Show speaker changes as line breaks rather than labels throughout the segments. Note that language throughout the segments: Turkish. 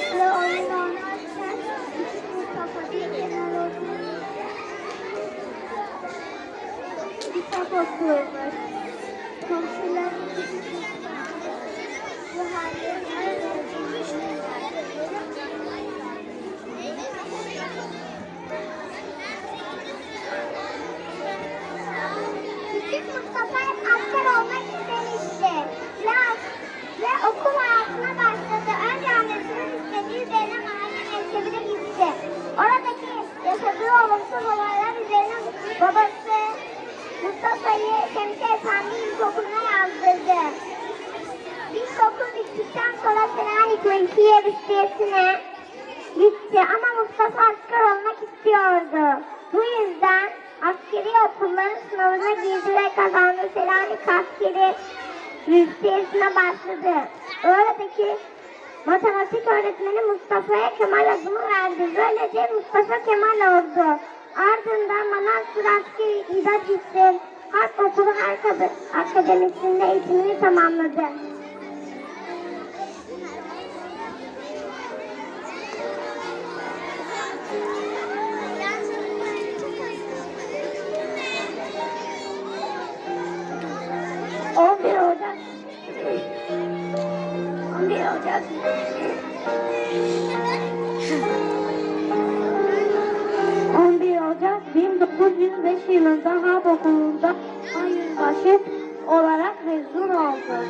Topla oyun oynarken üstünü kapatıp kenara oturur. Kitap okurmuş. Komşularımız bu halde Mustafa'yı Şemsi Efendi İlkokulu'na yazdırdı. İlkokul bittikten sonra Selanik Mülkiye Rüştiyesi'ne gitti ama Mustafa asker olmak istiyordu. Bu yüzden askeri okulların sınavına girdi ve kazandı. Selanik askeri rüştiyesine başladı. Oradaki matematik öğretmeni Mustafa'ya Kemal adını verdi. Böylece Mustafa Kemal oldu. Ardından Manastır Askeri İdat İşleri Harp Okulu Harp Akademisi'nde eğitimini tamamladı. On bir Ocak. On bir Ocak. 1905 yılında Harp Okulu'nda ay yüzbaşı olarak mezun oldu.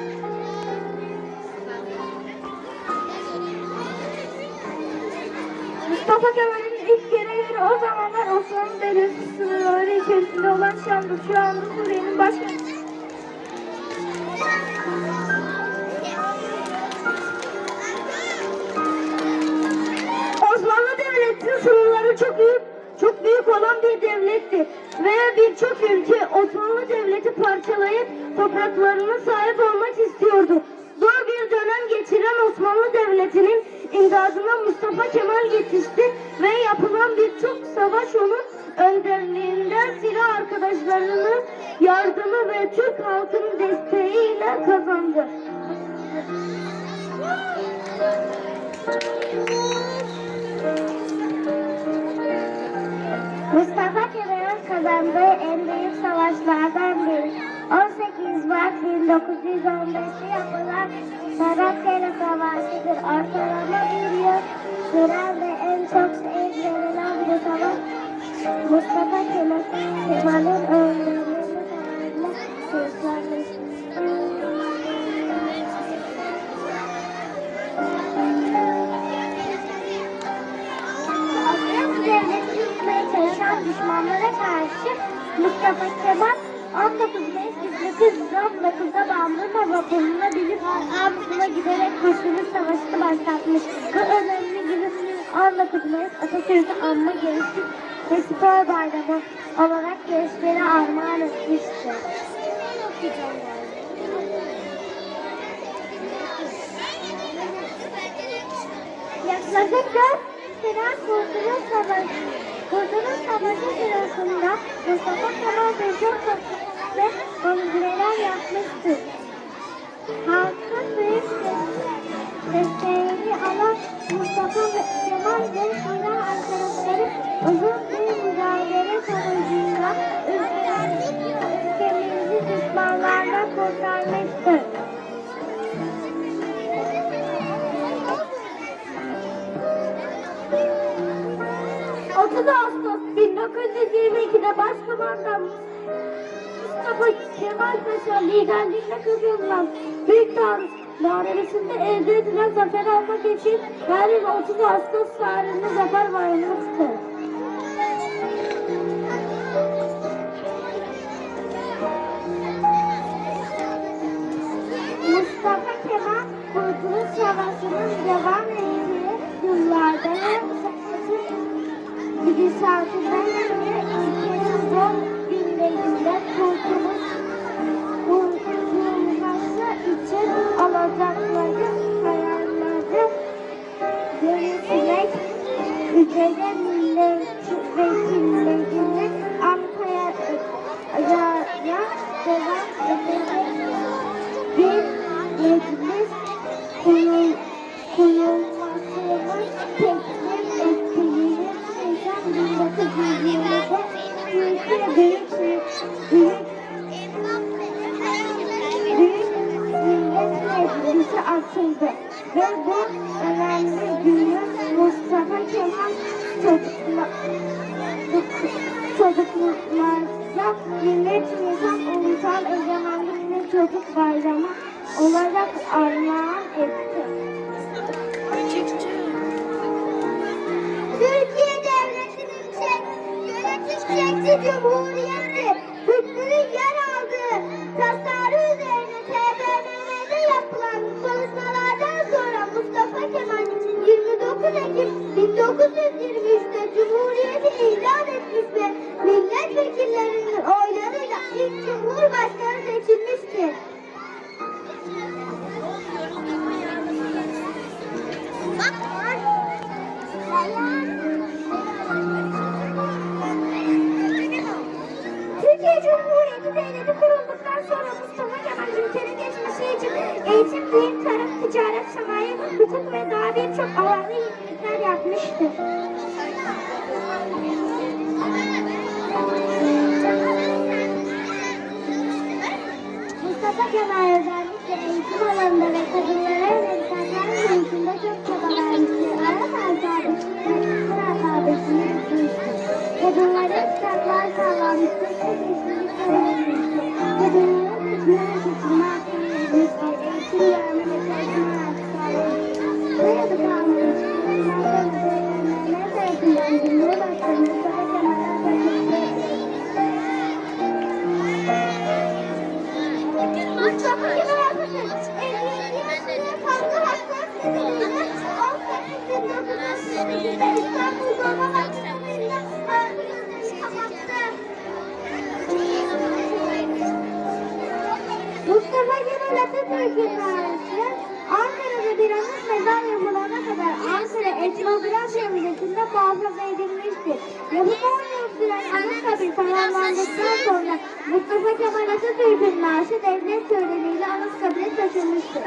Mustafa Kemal'in ilk görevleri o zamanlar Osmanlı Devleti sınırları içerisinde olan Şam'dı. Şu anda Suriye'nin başkenti. Osmanlı Devleti'nin sınırları çok büyük, büyük olan bir devletti. Ve birçok ülke Osmanlı Devleti parçalayıp topraklarına sahip olmak istiyordu. Zor bir dönem geçiren Osmanlı Devleti'nin imdadına Mustafa Kemal yetişti ve yapılan birçok savaş onun önderliğinden silah arkadaşlarının yardımı ve Türk halkının desteğiyle kazandı. Kazandığı en büyük savaşlardan biri. 18 Mart 1915'te yapılan Çanakkale Savaşı'dır. Ortalama bir yıl süren ve en çok şehit verilen bu savaş Mustafa Kemal, Kemal'in öldürülmesi 19 Mayıs 1919'da Bandırma vapuruna binip Samsun'a giderek Kurtuluş Savaşı'nı başlatmış. Bu önemli günü 19 Mayıs Atatürk'ün anma gençlik ve spor bayramı olarak gençlere armağan etmiştir. Yaklaşık 4 süren Kurtuluş Savaşı. Kurtuluş Savaşı sırasında Mustafa Kemal birçok toplum ve kongreler yapmıştır. Kemal Paşa liderliğinde kazanılan Büyük Taarruz Muharebesi'nde elde edilen zafer almak için her yıl 30 Ağustos tarihinde zafer bayramı. Mustafa Kemal Kurtuluş Savaşı'nın devam ettiği yıllarda hem gidişatından hem de ülkenin zor için çocukla, çocuklarca 23 Nisan Ulusal Egemenlik ve Çocuk Bayramı olarak armağan etti. Türkiye Devleti'nin şekli cumhuriyeti 1923'te Cumhuriyeti ilan etmiş ve milletvekillerinin oylarıyla ilk Cumhurbaşkanı seçilmiştir. Türkiye Cumhuriyeti Devleti kurulduktan sonra Mustafa Kemal ülkenin geçmesi için eğitim, bilim, tarım, ticaret, sanayi, hukuk ve daha birçok alanda yenilikler yapmıştır. Mustafa Kemal özellikle eğitim alanında ve kadınlara yönelik haklar konusunda çok çaba vermiştir. Arap alfabesini ve Mısır alfabesini yapmıştır. Kadınlara kitaplar sağlanmıştır. Mustafa Kemal Atatürk'ün varisi Ankara'da bir anıt mezar yapılana kadar Ankara Etnografya Müzesi'nde muhafaza edilmiştir. Yapımı 10 yıl süren Anıtkabir tamamlandıktan sonra Mustafa Kemal Atatürk'ün naaşı devlet töreniyle Anıtkabir'e taşınmıştır.